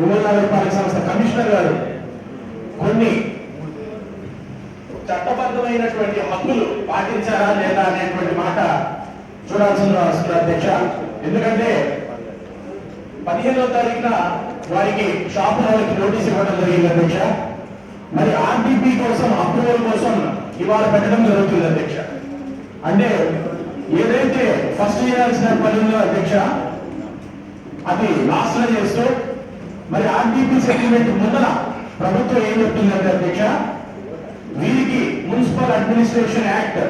ఉమ్మడి నగరపాలక సంస్థ కమిషనర్ గారు కొన్ని చట్టబద్ధమైనటువంటి హక్కులు పాటించారా లేదా అనేటువంటి మాట చూడాల్సిన అవసరం అధ్యక్ష. ఎందుకంటే పదిహేనో తారీఖున వారికి షాప్ వాళ్ళకి నోటీస్ ఇవ్వడం జరిగింది అధ్యక్ష. మరి ఆర్టీపీ కోసం అప్రూవల్ కోసం ఇవాళ పెట్టడం జరుగుతుంది అధ్యక్ష. అంటే ఏదైతే ఫస్ట్ చేయాల్సిన పని ఉందో అధ్యక్ష అది లాస్ట్లో చేస్తూ మరి ఆర్టీపీ సెటిల్మెంట్ ముందర ప్రభుత్వం ఏం చెప్తుందంటే అధ్యక్ష వీరికి మున్సిపల్ అడ్మినిస్ట్రేషన్ యాక్ట్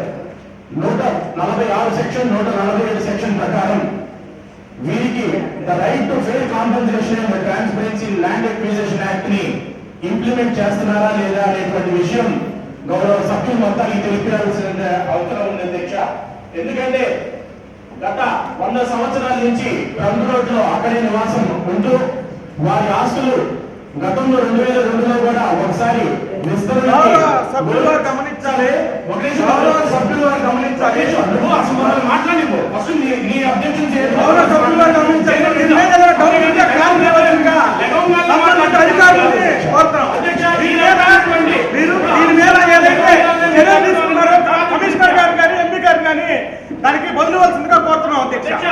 నూట నలభై ఆరు సెక్షన్ నూట నలభై ఏడు సెక్షన్ ప్రకారం వీరికి the right to fair compensation and transparency land acquisition యాక్ట్ని implement చేస్తున్నారా లేదా అనేటువంటి విషయం గౌరవ సభ్యులు మొత్తానికి తెలిపాల్సిన అవసరం ఉంది అధ్యక్ష. ఎందుకంటే గత వంద సంవత్సరాల నుంచి రంగు రోడ్లో అక్కడే నివాసం ఉంటూ వారి ఆస్తులు గతంలో రెండు వేల రెండులో కూడా ఒకసారి సభ్యులు గమనించాలి. సభ్యులు గమనించాలి. నువ్వు అసలు నీ సభ్యులు గమనించాలి. మీద మీరు దీని మీద ఏదైతే చర్యలు తీసుకున్నారో కమిషనర్ గారు కానీ ఎంపీ గారు కానీ దానికి బదులువలసిందిగా కోరుతున్నాం అధ్యక్ష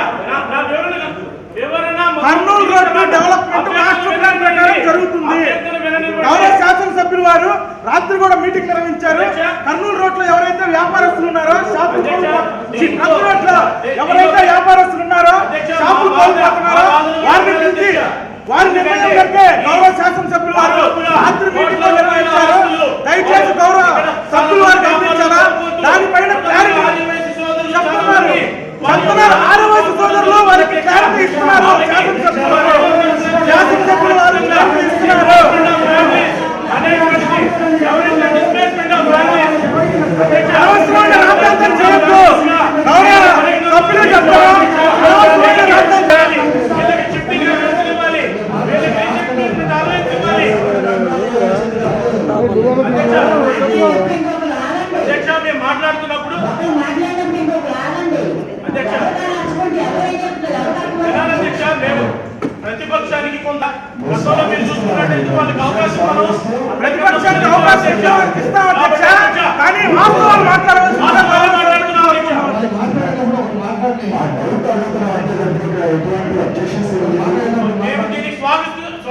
Kurnool road development master plan ప్రకారం జరుగుతుంది. గౌరవ శాసనసభ్యులు వారు రాత్రి కూడా మీటింగ్ నిర్వహించారు. కర్నూలు రోడ్లో ఎవరైతే వ్యాపారస్తులు ఉన్నారో షాపులు కర్నూలు రోడ్లో ఎవరైతే వ్యాపారస్తులు ఉన్నారో షాపులు కోల్పోతున్నారో వారిని పిలిచి వారి నిర్ణయం మేరకే గౌరవ శాసనసభ్యులు వారు రాత్రి మీటింగ్లో నిర్వహించారు దయచేసి గౌరవ సభ్యులు వారు గమనించారా దానిపైన క్లారిటీ చెప్తున్నారు. చెప్తున్నారు. వారికి క్లారిటీ ఇస్తున్నారు. శాసనసభ్యులు వారు క్లారిటీ ఇస్తున్నారు అనవసరమైన రాద్ధాంతం చేయొద్దు గౌరవ సభ్యులు చెప్తారు అనవసరమైన రాద్ధాంతం అధ్యక్ష మేము మాట్లాడుతున్నప్పుడు అధ్యక్ష విధాన అధ్యక్ష మేము ప్రతిపక్షానికి కొంత గతంలో మీరు చూసుకున్నట్టయితే వాళ్ళకి అవకాశం మనం ప్రతిపక్షానికి అవకాశం ఇస్తాం అధ్యక్ష. కానీ వాస్తవాలు మాట్లాడవలసిన వాస్తవాలు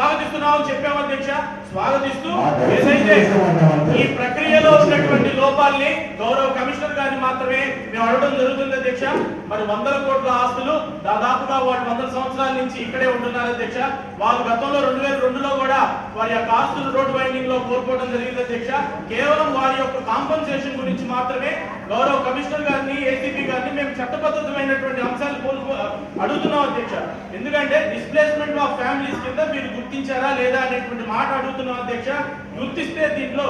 మాట్లాడుతున్నాం అధ్యక్ష మేము దీనికి స్వాగతిస్తూ స్వాగతిస్తున్నామని చెప్పాము అధ్యక్ష స్వాగతిస్తూ ఏదైతే ఈ ప్రక్రియలో ఉన్నటువంటి లోపాల్ని గౌరవ కమిషనర్ గారిని మాత్రమే మేము అడగడం జరుగుతుంది అధ్యక్ష. మరి వందల కోట్ల ఆస్తులు దాదాపుగా వాటి వందల సంవత్సరాల నుంచి ఇక్కడే ఉంటున్నారు అధ్యక్ష. వాళ్ళు గతంలో రెండు వేల రెండులో కూడా వారి యొక్క ఆస్తులు రోడ్డు వైండింగ్లో కోల్పోవడం జరిగింది అధ్యక్ష. కేవలం వారి యొక్క కాంపన్సేషన్ గురించి మాత్రమే గౌరవ కమిషనర్ గారిని ఏసీపీ గారిని మేము చట్టబద్ధమైనటువంటి అడుగుతున్నాం అధ్యక్ష. ఎందుకంటే డిస్ప్లేస్మెంట్ ఆఫ్ ఫ్యామిలీస్ కింద మీరు గుర్తించారా లేదా అనేటువంటి మాట అడుగుతున్నాం అధ్యక్ష. గుర్తిస్తే దీంట్లో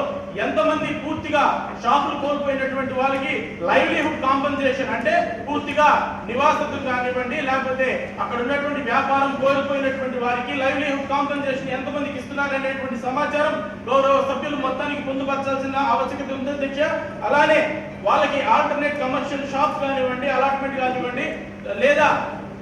ఎంతమంది పూర్తిగా షాపులు కోల్పోయినటువంటి వాళ్ళకి లైవ్లీహుడ్ కాంపన్సేషన్ అంటే పూర్తిగా నివాసతులు కానివ్వండి లేకపోతే అక్కడ ఉన్నటువంటి వ్యాపారం కోల్పోయినటువంటి వారికి లైవ్లీహుడ్ కాంపన్సేషన్ ఎంతమందికి ఇస్తున్నారు అనేటువంటి సమాచారం గౌరవ సభ్యులు మొత్తానికి పొందుపరచాల్సిన ఆవశ్యకత ఉంది అధ్యక్ష. అలానే వాళ్ళకి ఆల్టర్నేట్ కమర్షియల్ షాప్స్ కానివ్వండి అలాట్మెంట్ కానివ్వండి లేదా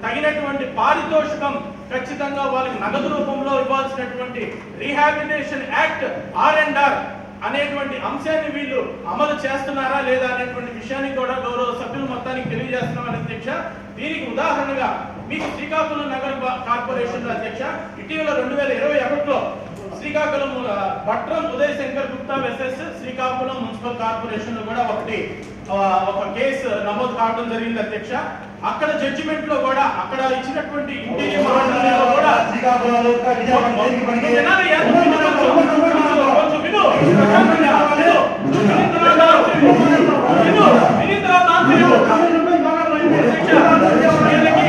తగినటువంటి పారితోషికం ఖచ్చితంగా వాళ్ళకి నగదు రూపంలో ఇవ్వాల్సినటువంటి rehabilitation act R and R అనేటువంటి అంశాన్ని వీళ్ళు అమలు చేస్తున్నారా లేదా అనేటువంటి విషయాన్ని కూడా గౌరవ సభ్యులు మొత్తానికి తెలియజేస్తున్నామని అధ్యక్ష. దీనికి ఉదాహరణగా మీకు శ్రీకాకుళం నగర కార్పొరేషన్ అధ్యక్ష ఇటీవల రెండు వేల ఇరవై ఒకటిలో శ్రీకాకుళం భట్రం ఉదయ్ శంకర్ గుప్తా వెసెస్ శ్రీకాకుళం మున్సిపల్ కార్పొరేషన్లో కూడా ఒకటి ఒక కేసు నమోదు కావడం జరిగింది అధ్యక్ష. అక్కడ జడ్జిమెంట్లో కూడా అక్కడ ఇచ్చినటువంటి ఇంటీరియర్ మాటల్లో కూడా వినాలి, ఎంత విను, కొంచెం విను. విను. వినిన తర్వాత విను. వినిన తర్వాత ఆన్సర్ ఇవ్వు. అధ్యక్ష, వీళ్ళకి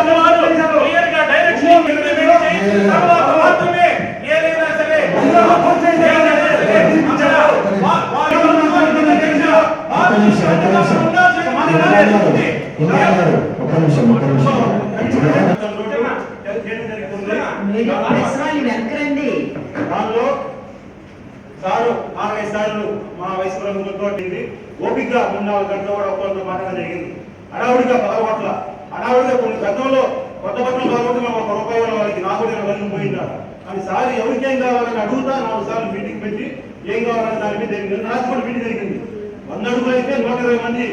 ఉన్నవారు clear గా direction implement చేసిన తర్వాత మాత్రమే ఏదైనా సరే ఏదైనా సరే అక్కడ వా- వారి వారి అధ్యక్ష, వారు ఉండాల్సిన మాట్లాడాలి. వెనకరండి దానిలో సారు నాలుగైదు సార్లు మా వయసు ప్రభుత్వంతో ఓపికగా మూడు నాలుగు గంటలు కూడా ఒక్కొక్కరితో మాట్లాడడం జరిగింది అడావుడిగా పదవట్ల అడావుడిగా కొన్ని గతంలో కొత్త బట్టలు కాబట్టి మేము ఒక రూపాయి ఇవ్వాలి వాళ్ళకి నాకు కూడా వెళ్ళి పోయిందా అని సార్ ఎవరికేం కావాలని అడుగుతా నాలుగు సార్లు మీటింగ్ పెట్టి ఏం కావాలని దాని మీద జరిగింది నాకు కూడా మీటింగ్ జరిగింది వంద అడుగులు అయితే నూట ఇరవై మంది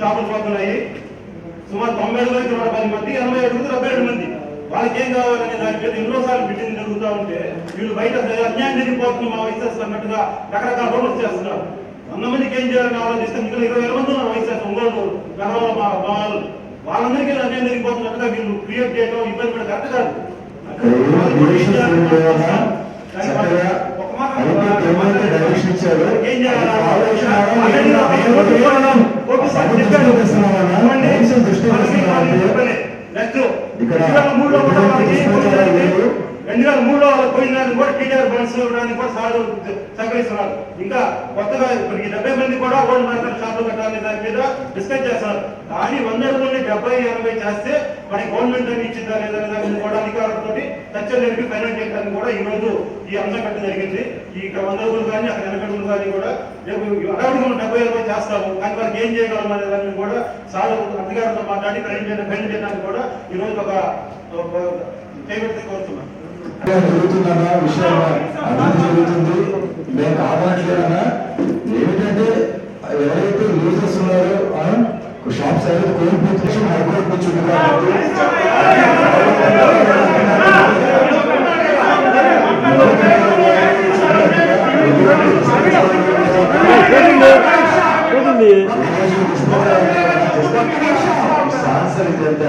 షాపులు పోతున్నాయి సుమారు తొంభై అడుగులు అయితే నూట పది మంది ఎనభై అడుగులు డెబ్బై ఏడు మంది. వాళ్ళకి ఏం కావాలనే దాని మీద ఎన్నోసార్లు మీటింగ్ జరుగుతూ ఉంటే వీళ్ళు బయట అన్యాయం జరిగిపోతుంది మా వయసు అన్నట్టుగా రకరకాల రోడ్లు చేస్తున్నారు వంద మందికి ఏం చేయాలని ఆలోచిస్తే మిగిలిన ఇరవై వేల మంది ఉన్నారు వయసు ఒంగోలు మా వాళ్ళు. వాళ్ళందరికీ అన్యాయం జరిగిపోతున్నట్టుగా వీళ్ళు క్రియేట్ చేయడం ఇబ్బంది పడడం కరెక్ట్ కాదు. ఇక్కడ మూడులో రెండు వేల మూడులో వాళ్ళకి కూడా టీఆర్ బండ్స్ ఇవ్వడానికి కూడా సార్లు సహకరిస్తున్నారు. ఇంకా కొత్తగా ఇప్పటికి డెబ్బై మంది కూడా ఓల్డ్ మార్కెట్ షాపులు కట్టాలని దాని మీద డిస్కస్ చేస్తున్నారు. కానీ వంద నుండి డెబ్బై ఎనభై చేస్తే మరి గవర్నమెంట్ అని ఇచ్చిందా లేదా దాన్ని కూడా అధికారులతో చర్చలు జరిపి ఫైనల్ చేయడానికి కూడా ఈ రోజు ఈ అంశం కట్ట జరిగింది. ఈ ఇక్కడ వంద రోజులు కానీ అక్కడ ఎనభై రోజులు కానీ కూడా రేపు అడవులు మనం డెబ్బై ఎనభై చేస్తాము. కానీ వారికి ఏం చేయగలం అనే దాన్ని కూడా సార్ అధికారులతో మాట్లాడి ఫైనల్ చేయడానికి ఫైనల్ చేయడానికి కూడా ఈ రోజు ఒక ఒక కోరుతున్నాను. జరుగుతుందన్న విషయం అభివృద్ధి జరుగుతుంది. మేము కాపాడలేదన్నా ఏమిటంటే ఎవరైతే యూజర్స్ ఉన్నారో షాప్స్ అనేది కోల్పోతుంది హైకోర్టు నుంచి సాన్సర్ ఇదంతా.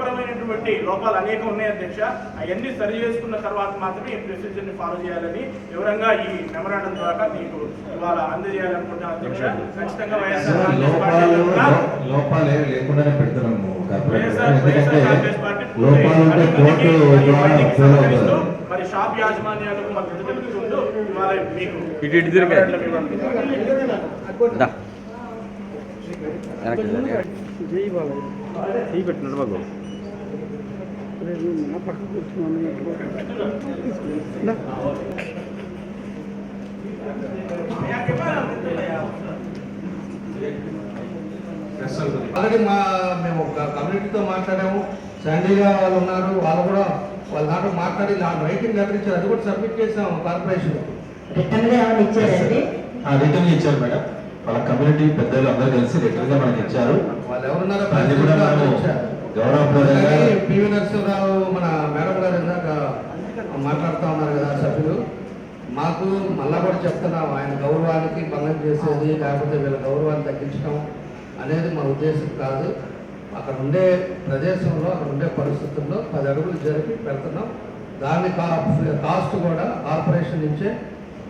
చట్టపరమైనటువంటి లోపాలు అనేకం ఉన్నాయి అధ్యక్ష. అవన్నీ సరి చేసుకున్న తర్వాత మాత్రమే ఈ ప్రొసీజర్ని ఫాలో చేయాలని వివరంగా ఈ మెమరాండం ద్వారా మీకు ఇవాళ అందజేయాలనుకుంటున్నాను అధ్యక్ష. ఖచ్చితంగా వైఎస్ఆర్ మరి షాప్ యాజమాన్యాలకు మద్దతు తెలుపుతుంటూ ఇవాళ మీకు వెనక్కి చేయి పెట్టినట్టు బాబు. ఆల్రెడీ మా మేము ఒక కమ్యూనిటీతో మాట్లాడాము. శాండీగా వాళ్ళు ఉన్నారు. వాళ్ళు కూడా వాళ్ళ దాంట్లో మాట్లాడి నా రైటింగ్ లెటర్ ఇచ్చారు. అది కూడా సబ్మిట్ చేసాము కార్పొరేషన్ రిటర్న్ ఇచ్చారు మేడం. వాళ్ళ కమ్యూనిటీ పెద్దలు అందరూ కలిసి రిటర్న్గా మనకి ఇచ్చారు. వాళ్ళు ఎవరున్నారో అది కూడా మనము గౌరవప్రదంగా పివి నరసింహరావు మన మేడం గారు ఇందాక మాట్లాడుతూ ఉన్నారు కదా సభ్యులు. మాకు మళ్ళా కూడా చెప్తున్నాం ఆయన గౌరవానికి భంగం చేసేది లేకపోతే వీళ్ళ గౌరవాన్ని తగ్గించడం అనేది మా ఉద్దేశం కాదు. అక్కడ ఉండే ప్రదేశంలో అక్కడ ఉండే పరిస్థితుల్లో పది అడుగులు జరిపి పెడుతున్నాం. దాని కాస్ట్ కూడా కార్పొరేషన్ నుంచే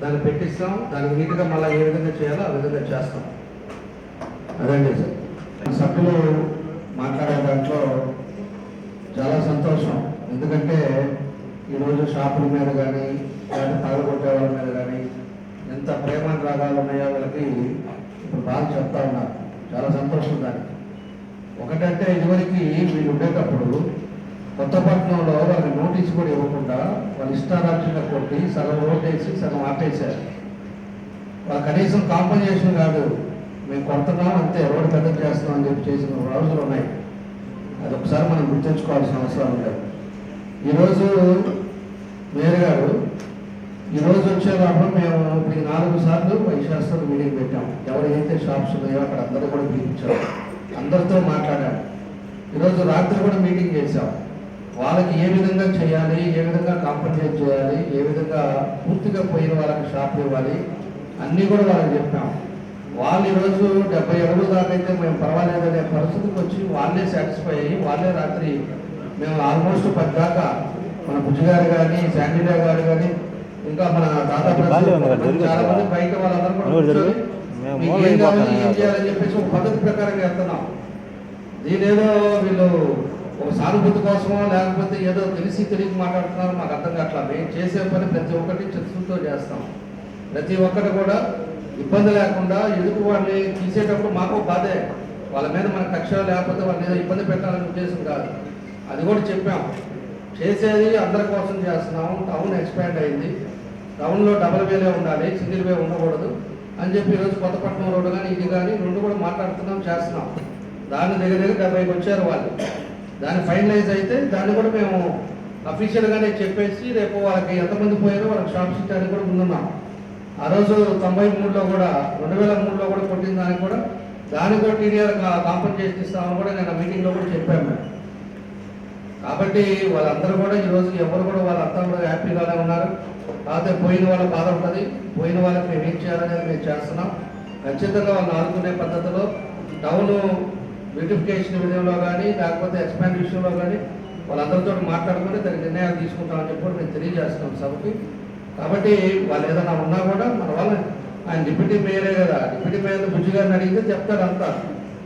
దాన్ని పెట్టిస్తాం. దానికి నీట్గా మళ్ళీ ఏ విధంగా చేయాలో ఆ విధంగా చేస్తాం. అదండి సార్. సభ్యులు మాట్లాడే దాంట్లో చాలా సంతోషం. ఎందుకంటే ఈరోజు షాపుల మీద కానీ లేదా తగలగొట్టే వాళ్ళ మీద కానీ ఎంత ప్రేమ రాగాలు ఉన్నాయో వాళ్ళకి ఇప్పుడు బాగా చెప్తా ఉన్నారు చాలా సంతోషం దానికి. ఒకటంటే ఇదివరకు వీళ్ళు ఉండేటప్పుడు కొత్తపట్నంలో వాళ్ళకి నోటీస్ కూడా ఇవ్వకుండా వాళ్ళు ఇష్టారాజ్యంగా కొట్టి సగం ఓటేసి సగం ఆపేశారు. వాళ్ళు కనీసం కాంపన్సేషన్ కాదు. మేము కొత్తగా అంతే రోడ్డు పెద్ద చేస్తున్నాం అని చెప్పి చేసిన రోజులు ఉన్నాయి. అది ఒకసారి మనం గుర్తుంచుకోవాల్సిన అవసరం ఉంది. ఈరోజు మేయర్ గారు ఈరోజు వచ్చేటప్పుడు మేము ఇప్పుడు నాలుగు సార్లు వైశాస్త్రం మీటింగ్ పెట్టాం. ఎవరైతే షాప్స్ ఉన్నాయో అక్కడ అందరూ కూడా పిలిపించాం అందరితో మాట్లాడాం ఈరోజు రాత్రి కూడా మీటింగ్ చేశాం. వాళ్ళకి ఏ విధంగా చేయాలి ఏ విధంగా కాంపన్సేట్ చేయాలి ఏ విధంగా పూర్తిగా పోయిన వాళ్ళకి షాప్ ఇవ్వాలి అన్నీ కూడా వాళ్ళకి చెప్పాం. వాళ్ళు ఈరోజు డెబ్బై అడుగుల దాకా అయితే మేము పర్వాలేదనే పరిస్థితికి వచ్చి వాళ్ళే సాటిస్ఫై అయ్యి వాళ్ళే రాత్రి మేము ఆల్మోస్ట్ పది దాకా మన బుజ్జిగారు కానీ శాండిడా గారు కానీ ఇంకా మన దాదాపు చాలా మంది బయట వాళ్ళందరూ కూడా ఏం కావాలి ఏం చేయాలని చెప్పేసి ఒక పద్ధతి ప్రకారం చేస్తున్నాం దీనేదో వీళ్ళు ఒక సానుభూతి కోసమో లేకపోతే ఏదో తెలిసి తెలియక మాట్లాడుతున్నారు మాకు అర్థం కావట్లా. మేము చేసే పని ప్రతి ఒక్కటి చిత్తశుద్ధితో చేస్తాం. ప్రతి ఒక్కటి కూడా ఇబ్బంది లేకుండా ఎదుటి వాళ్ళని తీసేటప్పుడు మాకు బాధే. వాళ్ళ మీద మన కక్ష లేకపోతే వాళ్ళ మీద ఇబ్బంది పెట్టాలనే ఉద్దేశం కాదు. అది కూడా చెప్పాం. చేసేది అందరి కోసం చేస్తున్నాం. టౌన్ ఎక్స్పాండ్ అయింది. టౌన్లో డబల్ వేలే ఉండాలి సింగిల్ వే ఉండకూడదు అని చెప్పి ఈరోజు కొత్తపట్నం రోడ్డు కానీ ఇది కానీ రెండు కూడా మాట్లాడుతున్నాం చేస్తున్నాం. దాని దగ్గర దగ్గర డెబ్బైకి వచ్చారు వాళ్ళు. దాన్ని ఫైనలైజ్ అయితే దాన్ని కూడా మేము అఫీషియల్గానే చెప్పేసి రేపు వాళ్ళకి ఎంతమంది పోయారో వాళ్ళకి షాప్ ఇచ్చడానికి కూడా ముందున్నాం. ఆ రోజు తొంభై మూడులో కూడా రెండు వేల మూడులో కూడా కొట్టిన దానికి కూడా దానికి కూడా టీడీఆర్ కాంపెన్సేషన్ ఇస్తామని కూడా నేను మీటింగ్లో కూడా చెప్పాను. కాబట్టి వాళ్ళందరూ కూడా ఈరోజు ఎవరు కూడా వాళ్ళంతా కూడా హ్యాపీగానే ఉన్నారు. కాకపోతే పోయిన వాళ్ళ బాధ ఉంటుంది. పోయిన వాళ్ళకి మేము ఏం చేయాలనేది మేము చేస్తున్నాం. ఖచ్చితంగా వాళ్ళు ఆదుకునే పద్ధతిలో టౌన్ బ్యూటిఫికేషన్ విషయంలో కానీ లేకపోతే ఎక్స్పాండ్ విషయంలో కానీ వాళ్ళందరితో మాట్లాడుకుని దాని నిర్ణయాలు తీసుకుంటామని చెప్పి మేము తెలియజేస్తున్నాం సభకి. కాబట్టి వాళ్ళు ఏదైనా ఉన్నా కూడా మన వాళ్ళ. ఆయన డిప్యూటీ మేయరే కదా. డిప్యూటీ మేయర్ బుజ్జి గారిని అడిగితే చెప్తాడు అంతా.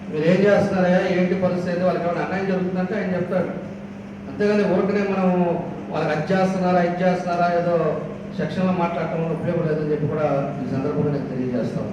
మీరు ఏం చేస్తున్నారా ఏంటి పరిస్థితి? అయితే వాళ్ళకి ఏమైనా అన్యాయం జరుగుతుందంటే ఆయన చెప్తాడు. అంతేగాని ఓటునే మనం వాళ్ళకి అది చేస్తున్నారా ఇది చేస్తున్నారా ఏదో సెక్షన్లో మాట్లాడటం వల్ల ఉపయోగం లేదని చెప్పి కూడా ఈ సందర్భంగా నేను తెలియజేస్తాను